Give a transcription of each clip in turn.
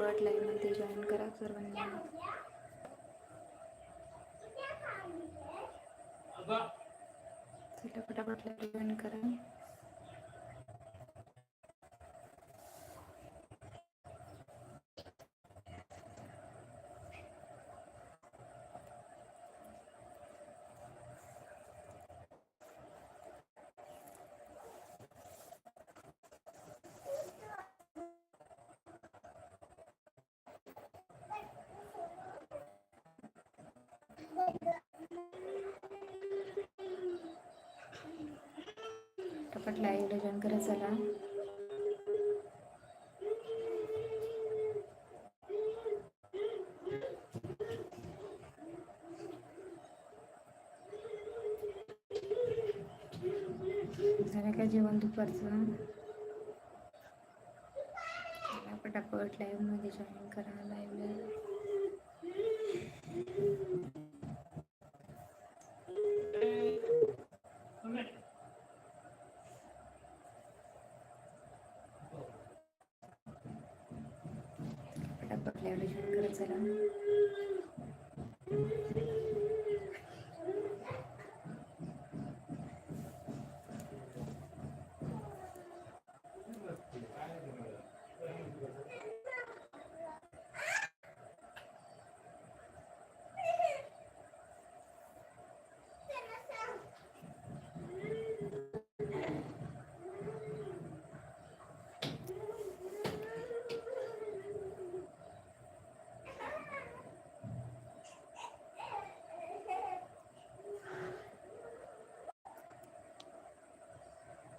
पटापट लाईव्हमध्ये जॉईन करा सर्वांनी. पटापट लाईव्ह जॉईन करा. पटापट लाईव्हला जॉईन करा चला. झालं का जेवण दुपारचं? पटापट लाईव्हमध्ये जॉईन करा लाईव्हला जॉईन करा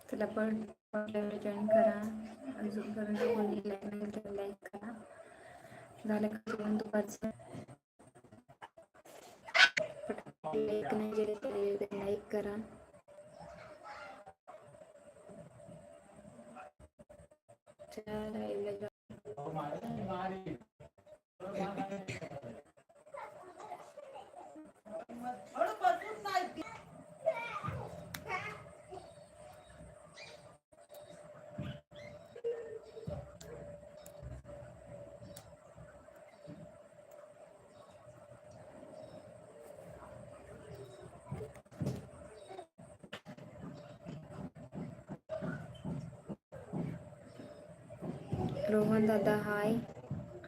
चला चला पण जॉईन करा. अजूनपर्यंत कोणी लाईक नाही तर लाईक करा. झालं का जेवण दुपारचं? लाईक नाही गेले तरी लाईक करा. चला लाईव्हला रोहन दादा हाय.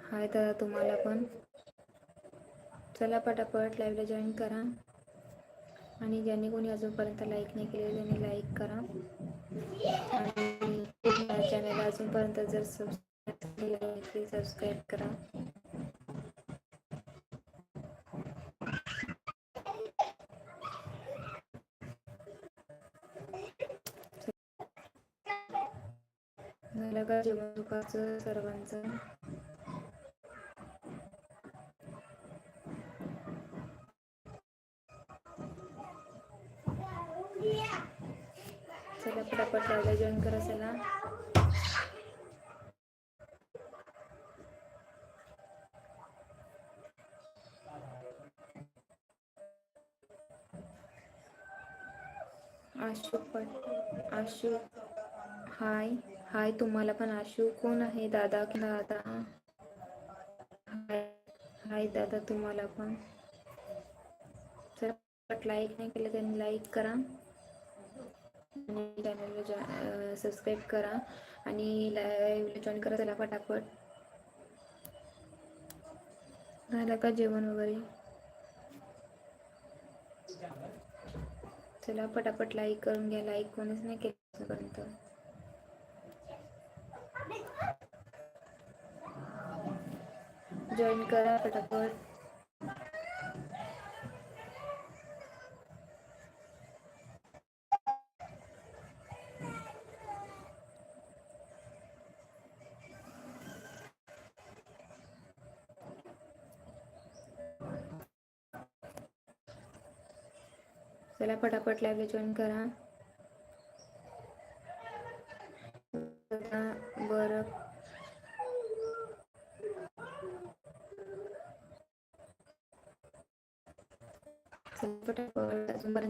हाय दादा तुम्हाला पण. चला पटापट लाईव्हला जॉईन करा. आणि ज्यांनी कोणी अजूनपर्यंत लाईक नाही केले त्यांनी लाईक करा. आणि चॅनल अजूनपर्यंत जर सबस्क्राईब केलं सबस्क्राईब करा. जीवनसुखाचं जेवण सर्वांचं. चला पटापट लावला जॉईन करा चला. आशू पण आशू हाय हाय तुम्हाला पण आशू. कोण आहे दादा? दादा? हाय हाय दादा तुम्हाला पण. चला लाईक नाही केलं त्यांनी लाईक करा. आणि चॅनलला सबस्क्राईब करा. आणि लाईव्हला जॉईन करा त्याला पटापट झालं का जेवण वगैरे? चला पटापट लाईक करून घ्या. लाईक कोणीच नाही केलं जॉईन करा पटापट चला पटापट लाईव्हला जॉईन करा.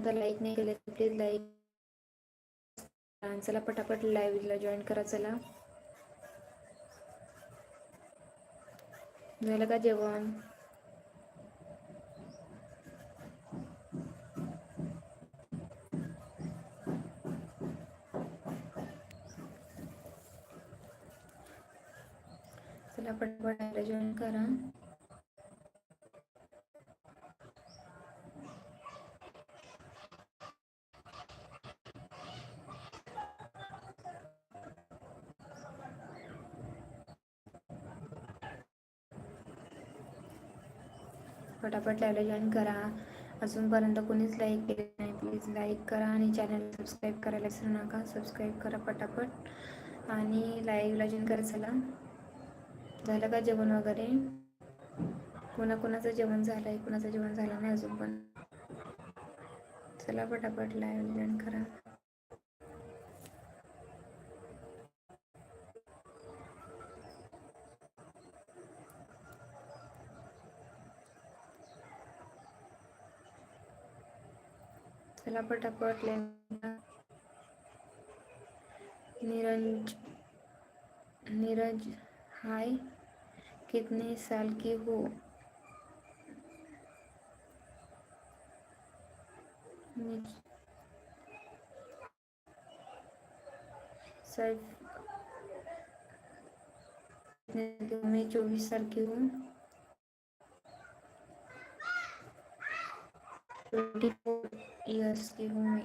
पटापट लाईक नाही केलं तर प्लीज लाईक चला पटापट लाईव्हला जॉईन करा चला. झालं का जेवण? चला पटापट जॉईन करा. पटापट लाईव्हला जॉईन करा. अजूनपर्यंत कोणीच लाईक केलं नाही प्लीज लाईक करा आणि चॅनल सबस्क्राईब करायला विसरू नका. सबस्क्राईब करा पटापट आणि लाईव्हला जॉईन करा चला. झालं का जेवण वगैरे? कोणाकोणाचं जेवण झालं आहे कोणाचं जेवण झालं नाही अजून पण चला पटापट लाईव्ह जॉईन करा. चला पटापट लाईव्ह नीरज नीरज हाय, कितने साल की हो? मैं चौबीस साल की हूँ? Twenty four. ईयर्स की हूँ मैं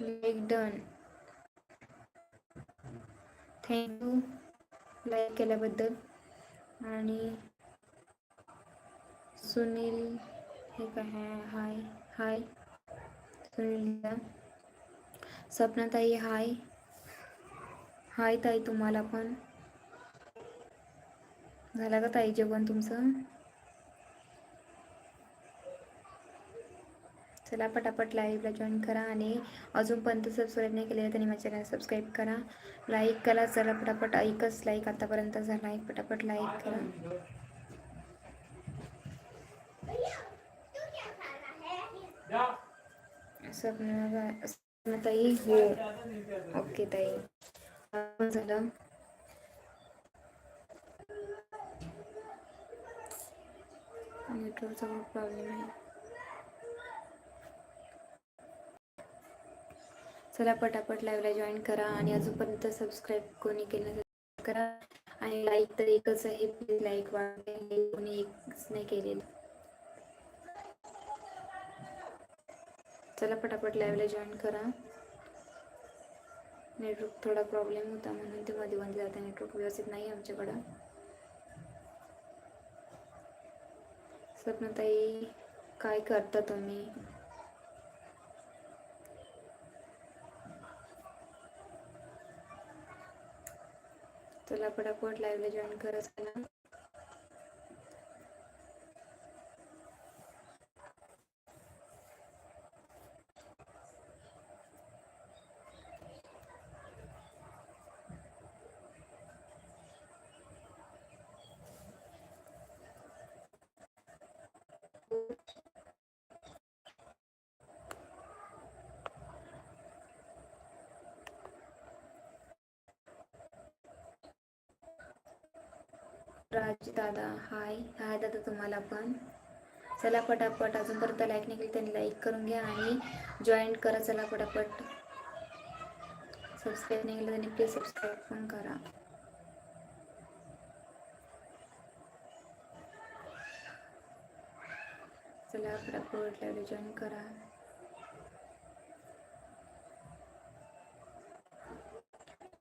like done. Done you. Like केल्याबद्दल आणि सुनील हे काय आहे हाय हाय सुनील सपनाताई हाय हाय ताई तुम्हाला पण झालं का ताई जेवण तुमचं चला पटापट लाईव्हला जॉईन करा आणि अजूनपर्यंत सबस्क्राईब नाही केलेलं त्यांनी माझ्या चॅनल सबस्क्राईब करा. लाईक करा चला पटापट ऐकच लाईक आतापर्यंत झाला एक पटापट लाईक करा. स्वप्न ताई हो. ओके ताई. झालं. नेटवर्कचा खूप प्रॉब्लेम आहे. चला पटापट लाईव्हला जॉईन करा आणि अजूनपर्यंत सबस्क्राईब कोणी केलं नसेल करा. आणि लाईक तर एकच आहे प्लीज लाईक वाढते कोणी एकच नाही केलेलं. चला पटापट लाईव्हला जॉईन करा. नेटवर्क थोडा प्रॉब्लेम होता म्हणून ते मध्ये बंद जाते. नेटवर्क व्यवस्थित नाही आमच्याकडं. स्वप्नताई काय करता तुम्ही? चला पटापट लाईव्हला जॉईन करा. चला. राज दादा हाय. हाय दादा तुम्हाला पण. चला पटापट. अजूनपर्यंत लाईक नाही केली त्यांनी लाईक करून घ्या आणि जॉईन करा. चला पटापट. सबस्क्राईब नाही केलं त्यांनी प्लीज सबस्क्राईब पण करा. चला पटापट लाईव्ह जॉईन करा.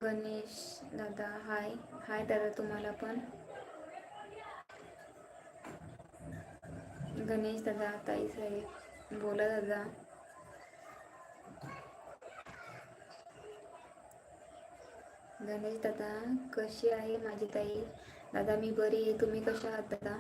गणेश दादा. हाय. हाय दादा तुम्हाला पण. गणेश दादा ताई साहेब बोला दादा. गणेश दादा कशी आहे माझी ताई? दादा मी बरी आहे. तुम्ही कशा आहात दादा?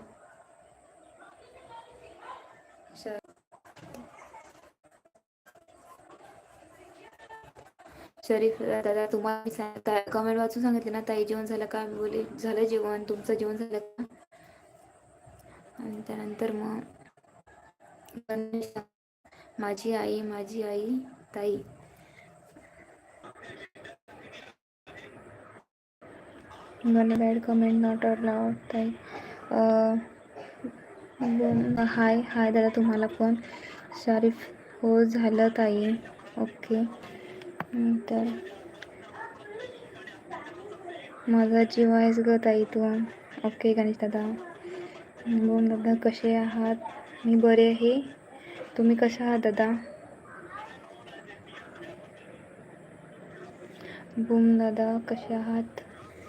शरीफ दादा तुम्हाला कमेंट वाचून सांगितले ना ताई जेवण झालं का? मी बोले झालं जेवण. तुमचं जेवण झालं का? त्यानंतर मग माझी आई माझी आई ताई. गणे बॅड कमेंट नॉट अलाउड ताई. हाय हाय दादा तुम्हाला पण शारीफ हो झालं ताई. ओके तर माझा जीव आहेस ग ताई तू. ओके गणेश दादा. बोल दादा कसे आहात? मी बरे आहे. तुम्ही कसे आहात दादा? बूम दादा कसे आहात?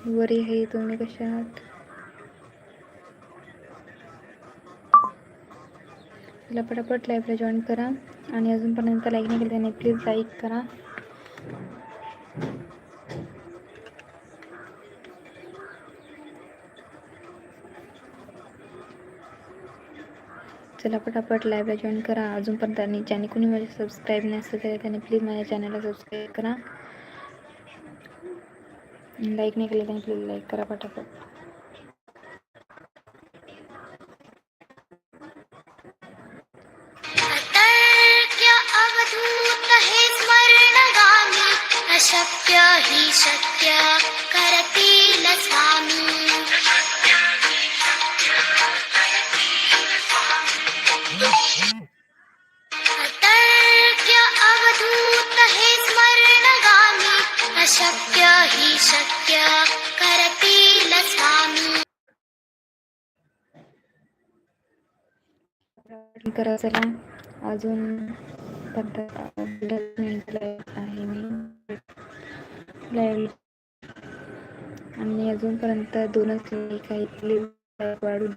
बरी आहे. तुम्ही कसे आहात? तिला पटापट लाईव्हला जॉईन करा. आणि अजूनपर्यंत लाईक नाही केलं त्याने प्लीज लाईक करा. चला पटापट लाईव्हला जॉईन करा. अजूनपर्यंत आणि ज्याने कोणी माझे सबस्क्राईब नसेल केलं त्याने प्लीज माझ्या चॅनलला सबस्क्राईब करा. लाईक नाही केलं त्याने प्लीज लाईक करा पटापट. करा चला. अजून पंधरा आहे मी. लाईव्ह आणि अजूनपर्यंत दोनच काही वाढून